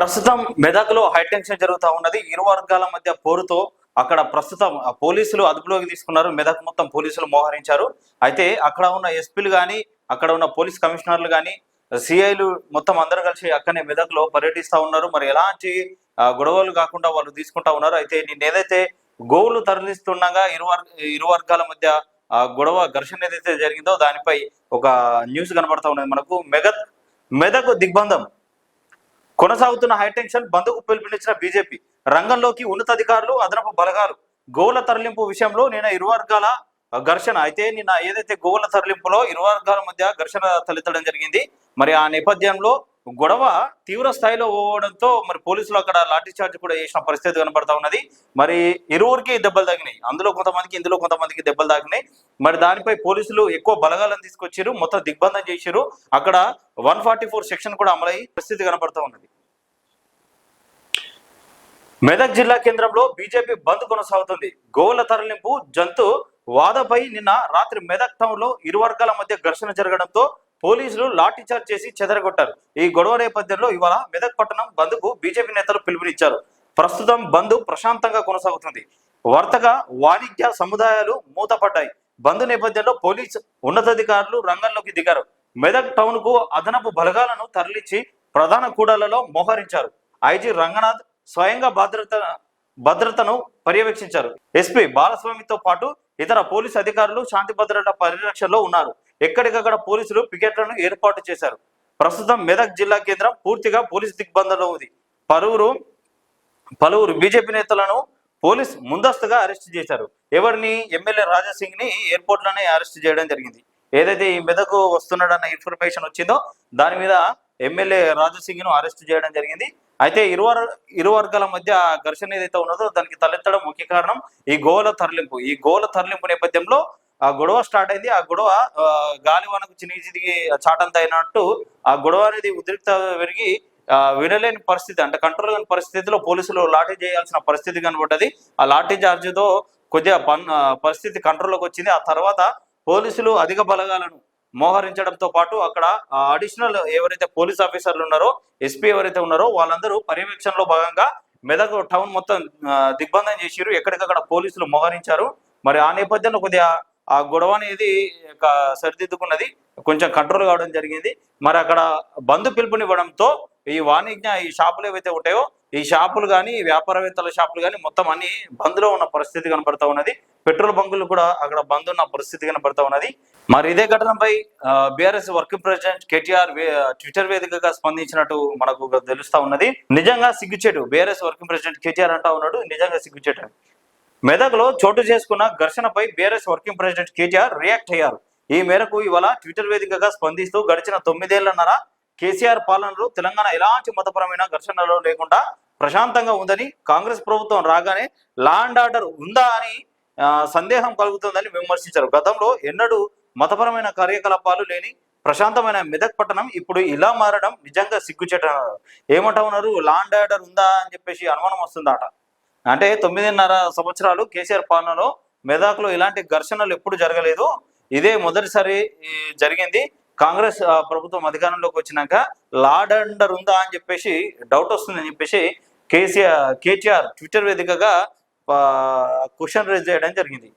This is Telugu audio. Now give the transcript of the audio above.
ప్రస్తుతం మెదక్లో హైటెన్షన్ జరుగుతూ ఉన్నది. ఇరు వర్గాల మధ్య పోరుతో అక్కడ ప్రస్తుతం ఆ పోలీసులు అదుపులోకి తీసుకున్నారు. మెదక్ మొత్తం పోలీసులు మోహరించారు. అయితే అక్కడ ఉన్న ఎస్పీలు కానీ అక్కడ ఉన్న పోలీస్ కమిషనర్లు కానీ సిఐలు మొత్తం అందరూ కలిసి అక్కడనే మెదక్లో పర్యటిస్తా ఉన్నారు. మరి ఎలాంటి గొడవలు కాకుండా వాళ్ళు తీసుకుంటా ఉన్నారు. అయితే నిన్న ఏదైతే గోవులు తరలిస్తుండగా ఇరు ఇరు వర్గాల మధ్య గొడవ ఘర్షణ ఏదైతే జరిగిందో దానిపై ఒక న్యూస్ కనబడతా ఉన్నది. మనకు మెదక్ మెదక్ దిగ్బంధం కొనసాగుతున్న హైటెన్షన్ బంద్కు పిలుపునిచ్చిన బీజేపీ. రంగంలోకి ఉన్నతాధికారులు అదనపు బలగాలు. గోవుల తరలింపు విషయంలో నిన్న ఇరు వర్గాల ఘర్షణ. అయితే నిన్న ఏదైతే గోవుల తరలింపులో ఇరు వర్గాల మధ్య ఘర్షణ తలెత్తడం జరిగింది మరి ఆ నేపథ్యంలో గొడవ తీవ్ర స్థాయిలో పోవడంతో మరి పోలీసులు అక్కడ లాఠీ చార్జ్ కూడా చేసిన పరిస్థితి కనబడతా ఉన్నది. మరి ఇరువురికి దెబ్బలు తగినాయి. అందులో కొంతమందికి ఇందులో కొంతమందికి దెబ్బలు తాకినాయి మరి దానిపై పోలీసులు ఎక్కువ బలగాలను తీసుకొచ్చారు మొత్తం దిగ్బంధం చేశారు అక్కడ వన్ ఫార్టీ ఫోర్ సెక్షన్ కూడా అమలయ్యి పరిస్థితి కనబడతా ఉన్నది. మెదక్ జిల్లా కేంద్రంలో బీజేపీ బంద్ కొనసాగుతుంది. గోవుల తరలింపు జంతు వాదపై నిన్న రాత్రి మెదక్ టౌన్లో ఇరు వర్గాల మధ్య ఘర్షణ జరగడంతో పోలీసులు లాఠీచార్జ్ చేసి చెదరగొట్టారు. ఈ గొడవ నేపథ్యంలో ఇవాళ మెదక్ పట్టణం బంద్కు బీజేపీ నేతలు పిలుపునిచ్చారు. ప్రస్తుతం బంద్ ప్రశాంతంగా కొనసాగుతుంది. వర్తక వాణిజ్య సముదాయాలు మూతపడ్డాయి. బంద్ నేపథ్యంలో పోలీస్ ఉన్నతాధికారులు రంగంలోకి దిగారు. మెదక్ టౌన్కు అదనపు బలగాలను తరలించి ప్రధాన కూడళ్ళలో మోహరించారు. ఐజీ రంగనాథ్ స్వయంగా భద్రత భద్రతను పర్యవేక్షించారు. ఎస్పీ బాలస్వామితో పాటు ఇతర పోలీసు అధికారులు శాంతి భద్రత పరిరక్షణలో ఉన్నారు. ఎక్కడికక్కడ పోలీసులు పికెట్లను ఏర్పాటు చేశారు. ప్రస్తుతం మెదక్ జిల్లా కేంద్రం పూర్తిగా పోలీస్ దిగ్బంధంలో ఉంది. పలువురు పలువురు బీజేపీ నేతలను పోలీస్ ముందస్తుగా అరెస్ట్ చేశారు. ఎవరిని? ఎమ్మెల్యే రాజాసింగ్ని ఎయిర్పోర్ట్లోనే అరెస్ట్ చేయడం జరిగింది. ఏదైతే ఈ మెదకు వస్తున్నాడన్న ఇన్ఫర్మేషన్ వచ్చిందో దాని మీద ఎమ్మెల్యే రాజాసింగ్ను అరెస్ట్ చేయడం జరిగింది. అయితే ఇరువర్ ఇరు వర్గాల మధ్య ఘర్షణ ఏదైతే ఉన్నదో దానికి తలెత్తడం ముఖ్య కారణం ఈ గోల తరలింపు. ఈ గోల తరలింపు నేపథ్యంలో ఆ గొడవ స్టార్ట్ అయింది. ఆ గొడవ ఆ, గాలివానకు చినిగి చిరిగి చాటంత అయినట్టు ఆ గొడవ అనేది ఉద్రిక్త పెరిగి వినలేని పరిస్థితి అంటే కంట్రోల్ కాని పరిస్థితిలో పోలీసులు లాఠీ చేయాల్సిన పరిస్థితి కనబడ్డది. ఆ లాఠీ చార్జ్తో కొద్దిగా పన్ పరిస్థితి కంట్రోల్లోకి వచ్చింది. ఆ తర్వాత పోలీసులు అధిక బలగాలను మోహరించడంతో పాటు అక్కడ అడిషనల్ ఎవరైతే పోలీస్ ఆఫీసర్లు ఉన్నారో ఎస్పీ ఎవరైతే ఉన్నారో వాళ్ళందరూ పర్యవేక్షణలో భాగంగా మెదక్ టౌన్ మొత్తం దిగ్బంధం చేసిరు ఎక్కడికక్కడ పోలీసులు మోహరించారు. మరి ఆ నేపథ్యంలో కొద్దిగా ఆ గొడవ అనేది సరిదిద్దుకున్నది. కొంచెం కంట్రోల్ కావడం జరిగింది. మరి అక్కడ బంధు పిలుపునివ్వడంతో ఈ వాణిజ్య ఈ షాపులు ఏవైతే ఉంటాయో ఈ షాపులు కానీ వ్యాపారవేత్తల షాపులు కానీ మొత్తం అన్ని బంద్లో ఉన్న పరిస్థితి కనపడతా ఉన్నది. పెట్రోల్ బంకులు కూడా అక్కడ బంద్ ఉన్న పరిస్థితి కనపడతా ఉన్నది. మరి ఇదే ఘటనపై BRS working president KTR Twitter వేదికగా స్పందించినట్టు మనకు తెలుస్తా ఉన్నది. నిజంగా సిగ్గుచేటు బీఆర్ఎస్ వర్కింగ్ ప్రెసిడెంట్ కేటీఆర్ అంటా ఉన్నాడు. నిజంగా సిగ్గుచేటు. మెదక్లో చోటు చేసుకున్న ఘర్షణపై BRS working president KTR react అయ్యారు. ఈ మేరకు ఇవాళ ట్విట్టర్ వేదికగా స్పందిస్తూ గడిచిన తొమ్మిదేళ్ళన్నర కేసీఆర్ పాలనలో తెలంగాణ ఎలాంటి మతపరమైన ఘర్షణలు లేకుండా ప్రశాంతంగా ఉందని కాంగ్రెస్ ప్రభుత్వం రాగానే లా అండ్ ఆర్డర్ ఉందా అని సందేహం కలుగుతుందని విమర్శించారు. గతంలో ఎన్నడూ మతపరమైన కార్యకలాపాలు లేని ప్రశాంతమైన మెదక్ పట్టణం ఇప్పుడు ఇలా మారడం నిజంగా సిగ్గుచేట ఏమంటా ఉన్నారు? లా అండ్ ఆర్డర్ ఉందా అని చెప్పేసి అనుమానం వస్తుందట. అంటే తొమ్మిదిన్నర సంవత్సరాలు కేసీఆర్ పాలనలో మెదక్లో ఇలాంటి ఘర్షణలు ఎప్పుడు జరగలేదు. ఇదే మొదటిసారి జరిగింది. కాంగ్రెస్ ప్రభుత్వం అధికారంలోకి వచ్చినాక లాడ్ అండర్ ఉందా అని చెప్పేసి డౌట్ వస్తుందని చెప్పేసి కేసీఆర్ కేటీఆర్ ట్విట్టర్ వేదికగా క్వశ్చన్ రేజ్ చేయడం జరిగింది.